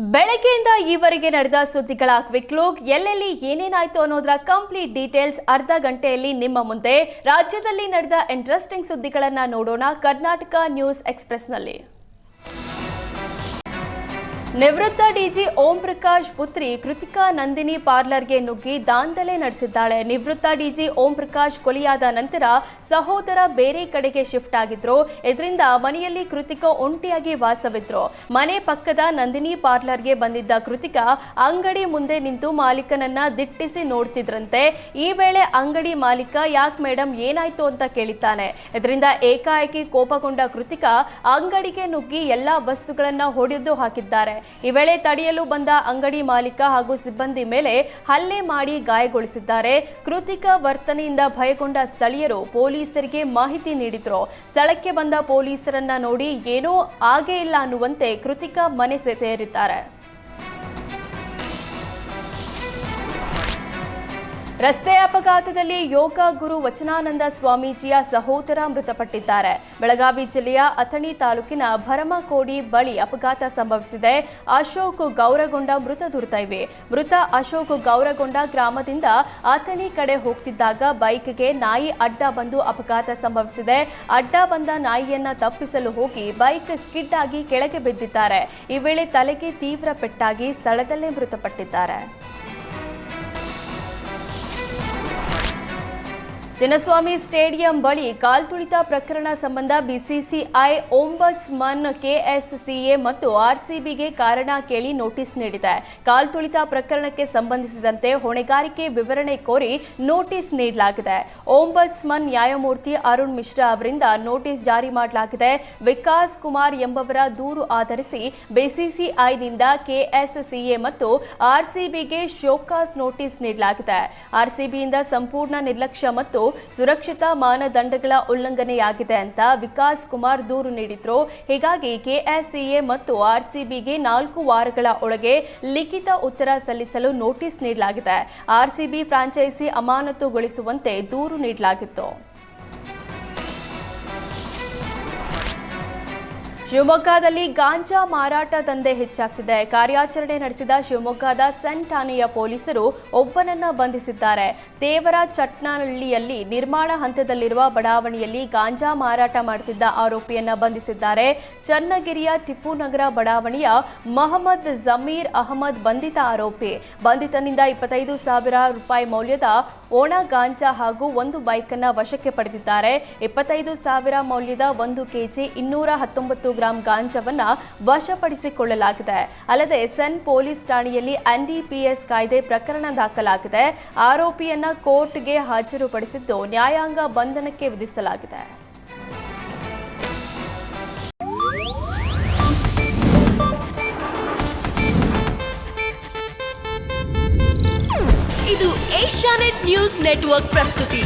ಬೆಳಗ್ಗೆಯಿಂದ ಈವರೆಗೆ ನಡೆದ ಸುದ್ದಿಗಳ ಕ್ವಿಕ್ ಲುಕ್ ಎಲ್ಲೆಲ್ಲಿ ಏನೇನಾಯ್ತು ಅನ್ನೋದರ ಕಂಪ್ಲೀಟ್ ಡೀಟೇಲ್ಸ್ ಅರ್ಧ ಗಂಟೆಯಲ್ಲಿ ನಿಮ್ಮ ಮುಂದೆ. ರಾಜ್ಯದಲ್ಲಿ ನಡೆದ ಇಂಟ್ರೆಸ್ಟಿಂಗ್ ಸುದ್ದಿಗಳನ್ನು ನೋಡೋಣ ಕರ್ನಾಟಕ ನ್ಯೂಸ್ ಎಕ್ಸ್ಪ್ರೆಸ್ನಲ್ಲಿ. ನಿವೃತ್ತ ಡಿಜಿ ಓಂ ಪ್ರಕಾಶ್ ಪುತ್ರಿ ಕೃತಿಕಾ ನಂದಿನಿ ಪಾರ್ಲರ್ಗೆ ನುಗ್ಗಿ ದಾಂಧಲೆ ನಡೆಸಿದ್ದಾಳೆ. ನಿವೃತ್ತ ಡಿಜಿ ಓಂ ಪ್ರಕಾಶ್ ಕೊಲೆಯಾದ ನಂತರ ಸಹೋದರ ಬೇರೆ ಕಡೆಗೆ ಶಿಫ್ಟ್ ಆಗಿದ್ರು. ಇದರಿಂದ ಮನೆಯಲ್ಲಿ ಕೃತಿಕಾ ಒಂಟಿಯಾಗಿ ವಾಸವಿದ್ರು. ಮನೆ ಪಕ್ಕದ ನಂದಿನಿ ಪಾರ್ಲರ್ಗೆ ಬಂದಿದ್ದ ಕೃತಿಕಾ ಅಂಗಡಿ ಮುಂದೆ ನಿಂತು ಮಾಲೀಕನನ್ನ ದಿಟ್ಟಿಸಿ ನೋಡ್ತಿದ್ರಂತೆ. ಈ ವೇಳೆ ಅಂಗಡಿ ಮಾಲೀಕ, ಯಾಕ್ ಮೇಡಮ್ ಏನಾಯ್ತು ಅಂತ ಕೇಳಿದ್ದಾನೆ. ಇದರಿಂದ ಏಕಾಏಕಿ ಕೋಪಗೊಂಡ ಕೃತಿಕಾ ಅಂಗಡಿಗೆ ನುಗ್ಗಿ ಎಲ್ಲಾ ವಸ್ತುಗಳನ್ನ ಹೊಡೆದು ಹಾಕಿದ್ದಾರೆ. ಈ ವೇಳೆ ತಡೆಯಲು ಬಂದ ಅಂಗಡಿ ಮಾಲೀಕ ಹಾಗೂ ಸಿಬ್ಬಂದಿ ಮೇಲೆ ಹಲ್ಲೆ ಮಾಡಿ ಗಾಯಗೊಳಿಸಿದ್ದಾರೆ. ಕೃತಿಕ ವರ್ತನೆಯಿಂದ ಭಯಗೊಂಡ ಸ್ಥಳೀಯರು ಪೊಲೀಸರಿಗೆ ಮಾಹಿತಿ ನೀಡಿದ್ರು. ಸ್ಥಳಕ್ಕೆ ಬಂದ ಪೊಲೀಸರನ್ನ ನೋಡಿ ಏನೂ ಆಗೇ ಇಲ್ಲ ಅನ್ನುವಂತೆ ಕೃತಿಕ ಮನೆ ಸೇರಿದ್ದಾರೆ ರಸ್ತೆ ಅಪಘಾತದಲ್ಲಿ ಯೋಗ ಗುರು ವಚನಾನಂದ ಸ್ವಾಮೀಜಿಯ ಸಹೋದರ ಮೃತಪಟ್ಟಿದ್ದಾರೆ. ಬೆಳಗಾವಿ ಜಿಲ್ಲೆಯ ಅಥಣಿ ತಾಲೂಕಿನ ಭರಮಕೋಡಿ ಬಳಿ ಅಪಘಾತ ಸಂಭವಿಸಿದೆ. ಅಶೋಕ್ ಗೌರಗೊಂಡ ಮೃತ ದುರ್ದೈವಿ ಮೃತ ಅಶೋಕ್ ಗೌರಗೊಂಡ ಗ್ರಾಮದಿಂದ ಅಥಣಿ ಕಡೆ ಹೋಗ್ತಿದ್ದಾಗ ಬೈಕ್ಗೆ ನಾಯಿ ಅಡ್ಡ ಬಂದು ಅಪಘಾತ ಸಂಭವಿಸಿದೆ. ಅಡ್ಡ ಬಂದ ನಾಯಿಯನ್ನ ತಪ್ಪಿಸಲು ಹೋಗಿ ಬೈಕ್ ಸ್ಕಿಡ್ ಆಗಿ ಕೆಳಗೆ ಬಿದ್ದಿದ್ದಾರೆ. ಈ ವೇಳೆ ತಲೆಗೆ ತೀವ್ರ ಪೆಟ್ಟಾಗಿ ಸ್ಥಳದಲ್ಲೇ ಮೃತಪಟ್ಟಿದ್ದಾರೆ. ಜನಸ್ವಾಮಿ ಸ್ಟೇಡಿಯಂ ಬಳಿ ಕಾಲ್ತುಳಿತ ಪ್ರಕರಣ ಸಂಬಂಧ ಬಿಸಿಸಿಐ ಓಂಬಡ್ಸ್ಮನ್ ಕೆಎಸ್ಸಿಎ ಮತ್ತು ಆರ್ಸಿಬಿಗೆ ಕಾರಣ ಕೇಳಿ ನೋಟಿಸ್ ನೀಡಿದೆ. ಕಾಲ್ತುಳಿತ ಪ್ರಕರಣಕ್ಕೆ ಸಂಬಂಧಿಸಿದಂತೆ ಹೊಣೆಗಾರಿಕೆ ವಿವರಣೆ ಕೋರಿ ನೋಟಿಸ್ ನೀಡಲಾಗಿದೆ. ಓಂಬಡ್ಸ್ಮನ್ ನ್ಯಾಯಮೂರ್ತಿ ಅರುಣ್ ಮಿಶ್ರಾ ಅವರಿಂದ ನೋಟಿಸ್ ಜಾರಿ ಮಾಡಲಾಗಿದೆ. ವಿಕಾಸ್ ಕುಮಾರ್ ಎಂಬವರ ದೂರು ಆಧರಿಸಿ ಬಿಸಿಸಿಐನಿಂದ ಕೆಎಸ್ಸಿಎ ಮತ್ತು ಆರ್ಸಿಬಿಗೆ ಶೋಕಾಸ್ ನೋಟಿಸ್ ನೀಡಲಾಗಿದೆ. ಆರ್ಸಿಬಿಯಿಂದ ಸಂಪೂರ್ಣ ನಿರ್ಲಕ್ಷ್ಯ ಮತ್ತು ಸುರಕ್ಷತಾ ಮಾನದಂಡಗಳ ಉಲ್ಲಂಘನೆಯಾಗಿದೆ ಅಂತ ವಿಕಾಸ್ ಕುಮಾರ್ ದೂರು ನೀಡಿದ್ರು. ಹೀಗಾಗಿ ಕೆಎಸ್ಸಿಎ ಮತ್ತು ಆರ್ಸಿಬಿಗೆ ನಾಲ್ಕು ವಾರಗಳ ಒಳಗೆ ಲಿಖಿತ ಉತ್ತರ ಸಲ್ಲಿಸಲು ನೋಟಿಸ್ ನೀಡಲಾಗಿದೆ. ಆರ್ಸಿಬಿ ಫ್ರಾಂಚೈಸಿ ಅಮಾನತುಗೊಳಿಸುವಂತೆ ದೂರು ನೀಡಲಾಗಿತ್ತು. ಶಿವಮೊಗ್ಗದಲ್ಲಿ ಗಾಂಜಾ ಮಾರಾಟ ದಂಧೆ ಹೆಚ್ಚಾಗ್ತಿದೆ. ಕಾರ್ಯಾಚರಣೆ ನಡೆಸಿದ ಶಿವಮೊಗ್ಗದ ಸೆಂಟ್ ಠಾಣೆಯ ಪೊಲೀಸರು ಒಬ್ಬನನ್ನ ಬಂಧಿಸಿದ್ದಾರೆ. ದೇವರ ಚಟ್ನಹಳ್ಳಿಯಲ್ಲಿ ನಿರ್ಮಾಣ ಹಂತದಲ್ಲಿರುವ ಬಡಾವಣೆಯಲ್ಲಿ ಗಾಂಜಾ ಮಾರಾಟ ಮಾಡುತ್ತಿದ್ದ ಆರೋಪಿಯನ್ನ ಬಂಧಿಸಿದ್ದಾರೆ. ಚನ್ನಗಿರಿಯ ಟಿಪ್ಪು ನಗರ ಬಡಾವಣೆಯ ಮಹಮ್ಮದ್ ಜಮೀರ್ ಅಹಮದ್ ಬಂಧಿತ ಆರೋಪಿ. ಬಂಧಿತನಿಂದ ಇಪ್ಪತ್ತೈದು ಸಾವಿರ ರೂಪಾಯಿ ಮೌಲ್ಯದ ಒಣ ಗಾಂಜಾ ಹಾಗೂ ಒಂದು ಬೈಕ್ ಅನ್ನ ವಶಕ್ಕೆ ಪಡೆದಿದ್ದಾರೆ. ಇಪ್ಪತ್ತೈದು ಸಾವಿರ ಮೌಲ್ಯದ ಒಂದು ಕೆಜಿ ಇನ್ನೂರ ಹತ್ತೊಂಬತ್ತು ಗ್ರಾಂ ಗಾಂಜಾವನ್ನ ವಶಪಡಿಸಿಕೊಳ್ಳಲಾಗಿದೆ. ಅಲ್ಲದೆ ಸೆನ್ ಪೊಲೀಸ್ ಠಾಣೆಯಲ್ಲಿ ಎನ್ಡಿಪಿಎಸ್ ಕಾಯ್ದೆ ಪ್ರಕರಣ ದಾಖಲಾಗಿದೆ. ಆರೋಪಿಯನ್ನ ಕೋರ್ಟ್ಗೆ ಹಾಜರುಪಡಿಸಿದ್ದು ನ್ಯಾಯಾಂಗ ಬಂಧನಕ್ಕೆ ವಿಧಿಸಲಾಗಿದೆ. ಇದು ಏಷ್ಯಾನೆಟ್ ನ್ಯೂಸ್ ನೆಟ್ವರ್ಕ್ ಪ್ರಸ್ತುತಿ.